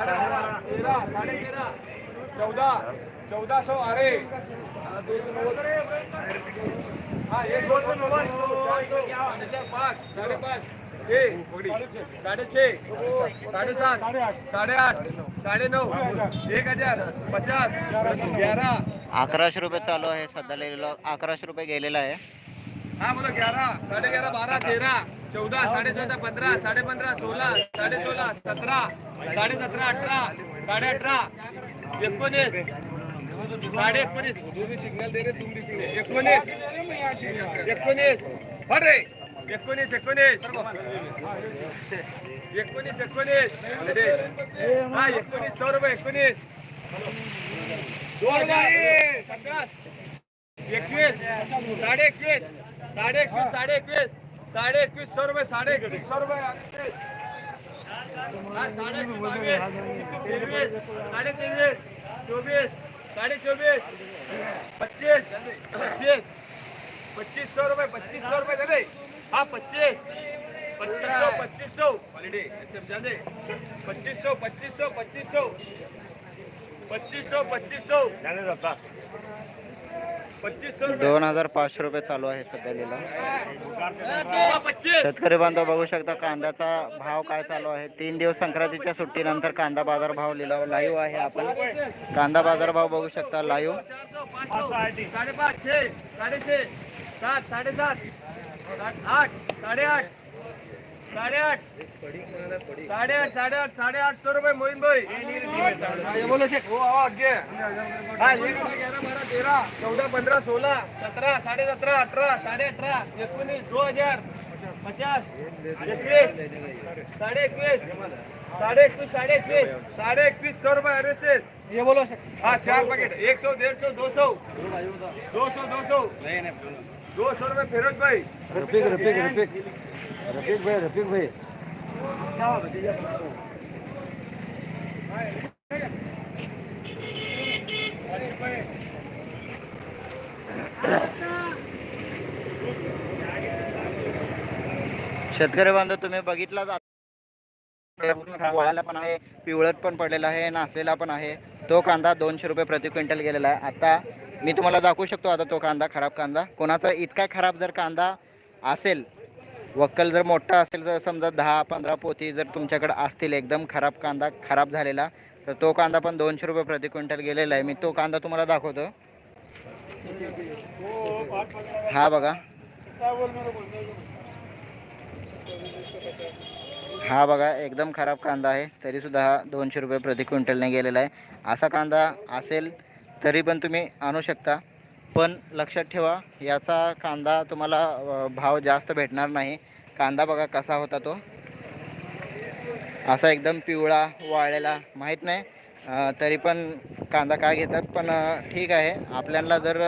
तेरा साडे तेरा. चौदा चौदा सौ अरे. हा एक दोन सौ नव्वद पाच साडेपाच. छे साडेछे साडेसात साडेआठ साडेनऊ एक हजार पचास ग्यारा. अकराशे रुपये चालू आहे सध्या अकराशे रुपये गेलेला आहे. हा बोलो ग्यारह साढ़े ग्यारह बारह तेरह चौदह साढ़े चौदह पंद्रह साढ़े पंद्रह सोलह साढ़े सोलह सत्रह साढ़े सत्रह अठारह साढ़े अठारह एकोणीस साडे एकोणीस सिग्नल दे रहे तुम भी सिग्नल एकोणीस. एकोणीस फट रे. एकोणीस एकोणीस. एकोणीस एकोणीस. अरे. हा एकोणीस सौ रुपये एकोणीस. दोन हजार एकवीस साडे एकवीस साडे एकवीस साडे एकवीस साडे एकवीस सौ रुपये साडे एकवीस सौ रुपये साडे बावीस तेवीस साडे तेवीस चोवीस साडे चोवीस पच्चीस पच्चीस. पच्चीस सौ रुपये पच्चीस सौ रुपये झाले. हा पच्चीस. पच्चीस सौ पच्चीस. सौ हॉलिडे समझा पच्चीस सौ पच्चीस सौ पच्चीस. सौ पच्चीस सौ पच्चीस. सौ पच्चीस सौ दोन हजार पाचशे रुपये चालू आहे सध्या लिला शेतकरी बांधव बघू शकता कांद्याचा भाव काय चालू आहे. तीन दिवस संक्रांतीच्या सुट्टीनंतर कांदा बाजार भाव लिहिला लाईव्ह आहे आपण. कांदा बाजार भाव बघू शकता लाईव्ह. साडेपाच सात साडेसात आठ साडेआठ. સાડે આઠ સાડે આઠ સાડે આઠ સાડે આઠસો રૂપિયા મોહિનભાઈ છે હા એક ગ્યારહ બારह તેરह ચૌદહ પંદર સોલહ સતરહ સાડે સતરહ અઠરહ સાડે અઠરહ એકવીસ દો એકવીસ સાડે એકવીસ સાડે એકવીસ સાડે એકવીસ સાડે રૂપિયા આરએસએસ ये बोलो हाँ चार पैकेट एक सौ डेढ़ सौ दो सौ दो सौ रफिक भाई रफिक भाई. शेतकरी बांधव तुम्ही बघितला वाळायला पण आहे पिवळत पण पडलेला आहे नासलेला पण आहे. तो कांदा दोनशे रुपये प्रति क्विंटल गेलेला आहे. आता मी तुम्हाला दाखवू शकतो आता तो कांदा खराब कांदा. कोणाचा इतका खराब जर कांदा असेल वक्कल जर मोठा असेल तर समजा दहा पंधरा पोती जर तुमच्याकडे असतील एकदम खराब कांदा खराब झालेला तर तो कांदा पण दोनशे रुपये प्रति क्विंटल गेलेला आहे. मी तो कांदा तुम्हाला दाखवतो. हा बघा. हा बघा एकदम खराब कांदा आहे. तरीसुद्धा हा दोनशे रुपये प्रति क्विंटलने गेलेला आहे. असा कांदा असेल तरी पण तुम्ही आणू शकता. पण लक्षात ठेवा याचा कांदा तुम्हाला भाव जास्त भेटणार नाही. कांदा बघा कसा होता तो. असा एकदम पिवळा वाळलेला माहीत नाही. तरी पण कांदा काय घेतात पण ठीक आहे. आपल्याला जर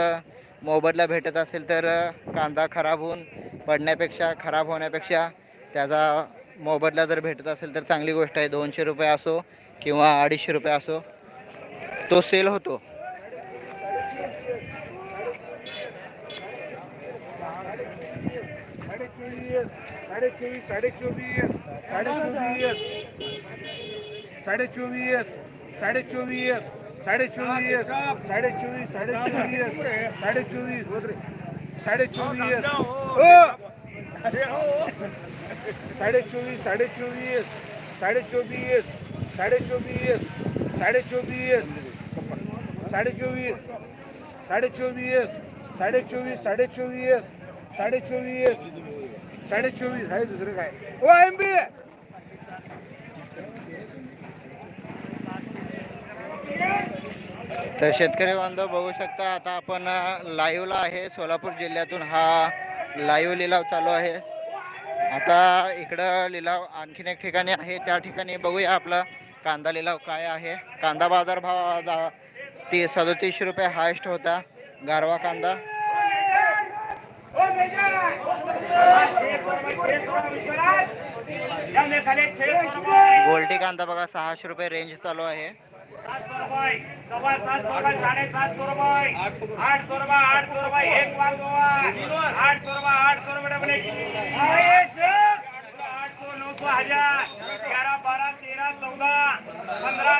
मोबदला भेटत असेल तर कांदा खराब होऊन पडण्यापेक्षा खराब होण्यापेक्षा त्याचा मोबदला जर भेटत असेल तर चांगली गोष्ट आहे. दोनशे रुपये असो किंवा अडीचशे रुपये असो तो सेल होतो. साडे चोवीस साडे चोवीस साडे चोवीस साडे चोवीस साडे चोवीस साडे चोवीस साडे चोवीस साडे चोवीस साडे चोवीस साडे चोवीस बोल साडे चोवीस साडे चोवीस साडे चोवीस साडे चोवीस साडे चोवीस साडे चोवीस साडे चोवीस साडे चोवीस साडे चोवीस साडे चोवीस साडे चोवीस साडे चोवीस आहे दुसरं काय? ओ एम बी तर शेतकरी बांधव बघू शकता आता आपण लाईव्हला आहे. सोलापूर जिल्ह्यातून हा लाईव्ह लिलाव चालू आहे. आता इकडं लिलाव आणखीन एक ठिकाणी आहे. त्या ठिकाणी बघूया आपला कांदा लिलाव काय आहे. कांदा बाजार भाव जा- ती सदोतीसशे रुपये हायस्ट होता. गारवा कांदा. गोल्टी कांदा बघा सहाशे रुपये रेंज चालू आहे. सातशे रुपये सव्वा सातशे रुपये साडेसातशे रुपये आठशे रुपये आठशे रुपये एक माल आठ आठशे रुपये आठशे आठ डबल आठशे हजार ग्यारा बारा तेरा चौदा पंधरा